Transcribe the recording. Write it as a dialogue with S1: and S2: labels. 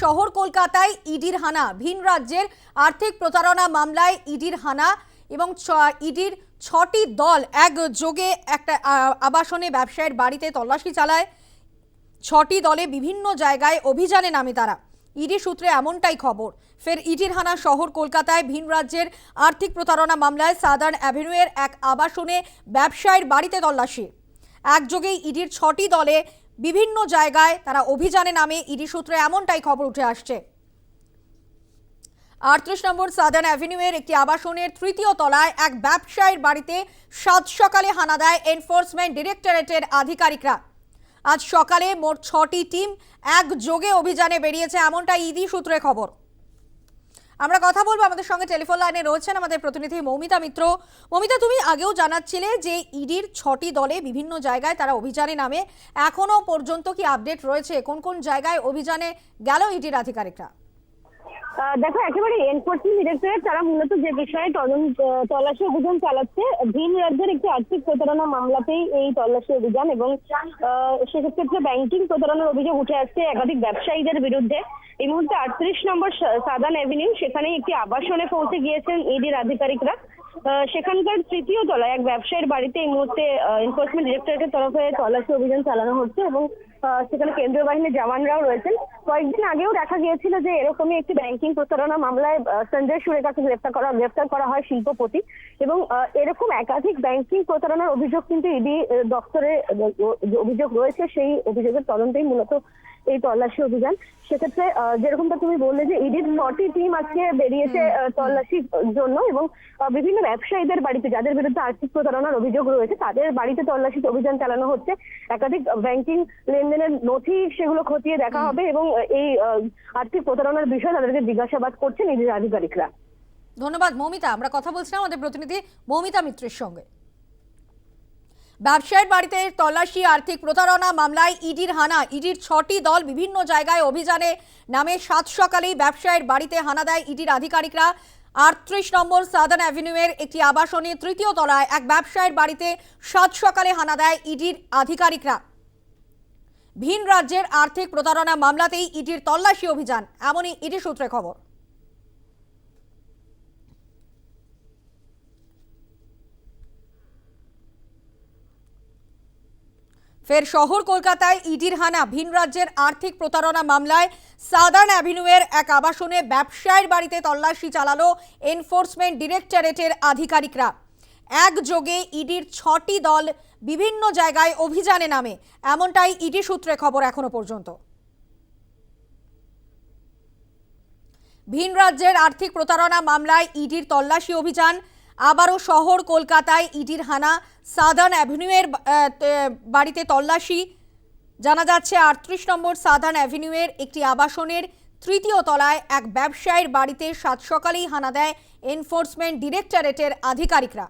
S1: শহর কলকাতায় ইডির হানা। ভিন রাজ্যের আর্থিক প্রতারণা মামলায় ইডির হানা এবং ইডির ছটি দল একযোগে একটা আবাসনে ব্যবসায়ীর বাড়িতে তল্লাশি চালায়। ছটি দলে বিভিন্ন জায়গায় অভিযানে নামে তারা। ইডি সূত্রে এমনটাই খবর। ফের ইডির হানা শহর কলকাতায় ভিন রাজ্যের আর্থিক প্রতারণা মামলায় সাদার্ন অ্যাভিনিউয়ের এক আবাসনে ব্যবসায়ীর বাড়িতে তল্লাশি। একযোগেই ইডির ছটি দলে বিভিন্ন জায়গায় তারা অভিযানে নামে, ইডি সূত্রে এমনটাই খবর উঠে আসছে। আটত্রিশ নম্বর সাদার্ন অ্যাভিনিউয়ের একটি আবাসনের তৃতীয় তলায় এক ব্যবসায়ীর বাড়িতে সাত সকালে হানা দেয় এনফোর্সমেন্ট ডিরেক্টরেটের আধিকারিকরা। আজ সকালে মোট ছটি টিম একযোগে অভিযানে বেরিয়েছে এমনটা ইডি সূত্রে খবর। আমরা কথা বলব আমাদের সঙ্গে টেলিফোন লাইনে রয়েছেন আমাদের প্রতিনিধি মৌমিতা মিত্র। মৌমিতা, তুমি আগেও জানাচ্ছিলে যে ইডির ছটি দলে বিভিন্ন জায়গায় তারা অভিযানে নামে। এখনও পর্যন্ত কি আপডেট রয়েছে? কোন কোন জায়গায় অভিযানে গেল ইডির আধিকারিকরা?
S2: দেখো একেবারে এনফোর্সমেন্ট ডিরেক্টরেট তারা মূলত যে বিষয়ে তদন্ত তল্লাশি অভিযান চালাচ্ছে ভিন রাজ্যের একটি আর্থিক প্রতারণা মামলাতেই এই তল্লাশি অভিযান এবং সেক্ষেত্রে ব্যাংকিং প্রতারণার অভিযোগ উঠে আসছে একাধিক ব্যবসায়ীদের বিরুদ্ধে। এই মুহূর্তে আটত্রিশ নম্বর সাদান অ্যাভিনিউ সেখানেই একটি আবাসনে পৌঁছে গিয়েছেন ইডির আধিকারিকরা। আহ, সেখানকার তৃতীয় তলায় এক ব্যবসায়ীর বাড়িতে এই মুহূর্তে এনফোর্সমেন্ট ডিরেক্টরেটের তরফে তল্লাশি অভিযান চালানো হচ্ছে এবং সেখানে কেন্দ্রীয় বাহিনীর জওয়ানরাও রয়েছেন। কয়েকদিন আগেও দেখা গিয়েছিল যে এরকমই একটি ব্যাংকিং প্রতারণা মামলায় সঞ্জয় কাছে গ্রেফতার করা গ্রেফতার করা হয় শিল্পপতি এবং এরকম একাধিক ব্যাংকিং প্রতারণার অভিযোগ কিন্তু ইডি দপ্তরে অভিযোগ রয়েছে। সেই অভিযোগের তদন্তেই মূলত এই তল্লাশি অভিযান। সেক্ষেত্রে যেরকমটা তুমি বললে যে ইডির ছটি টিম আজকে বেরিয়েছে তল্লাশির জন্য এবং বিভিন্ন ব্যবসায়ীদের বাড়িতে যাদের বিরুদ্ধে আর্থিক প্রতারণার অভিযোগ রয়েছে তাদের বাড়িতে তল্লাশি অভিযান চালানো হচ্ছে। একাধিক ব্যাংকিং লেনদেনের নথি সেগুলো খতিয়ে দেখা হবে এবং এই আর্থিক প্রতারণার বিষয়ে তাদেরকে জিজ্ঞাসাবাদ করছেন ইডির আধিকারিকরা।
S1: ধন্যবাদ মৌমিতা। আমরা কথা বলছিলাম আমাদের প্রতিনিধি মৌমিতা মিত্রের সঙ্গে। ব্যবসায়ীর বাড়িতে তল্লাশি, আর্থিক প্রতারণা, মামলায় ইডির হানা। ইডির ছটি দল বিভিন্ন জায়গায় অভিযানে নামে। সাত সকালেই ব্যবসায়ীর বাড়িতে হানা দেয় ইডির আধিকারিকরা। আটত্রিশ নম্বর সাদার্ন অ্যাভিনিউয়ের একটি আবাসনে তৃতীয় তলায় এক ব্যবসায়ীর বাড়িতে সাত সকালে হানা দেয় ইডির আধিকারিকরা। ভিন রাজ্যের আর্থিক প্রতারণা মামলাতেই ইডির তল্লাশি অভিযান। এমনই ইডি সূত্রে খবর। ফের শহর কলকাতায় ইডির হানা ভিন রাজ্যের আর্থিক প্রতারণা মামলায় সাদার্ন অ্যাভিনিউয়ের এক আবাসনে ব্যবসায়ীর বাড়িতে তল্লাশি চালালো এনফোর্সমেন্ট ডিরেক্টরেটের আধিকারিকরা। একযোগে ইডির ছটি দল বিভিন্ন জায়গায় অভিযানে নামে, এমনটাই ইডি সূত্রে খবর এখনও পর্যন্ত। ভিন রাজ্যের আর্থিক প্রতারণা মামলায় ইডির তল্লাশি অভিযান আবারও শহর, কলকাতায় ইডির হানা সাদান অ্যাভিনিউয়ের বাড়িতে তল্লাশি। জানা যাচ্ছে, আটত্রিশ নম্বর সাদান অ্যাভিনিউয়ের একটি আবাসনের তৃতীয় তলায় এক ব্যবসায়ীর বাড়িতে সাত সকালেই হানা দেয় এনফোর্সমেন্ট ডিরেক্টরেটের আধিকারিকরা।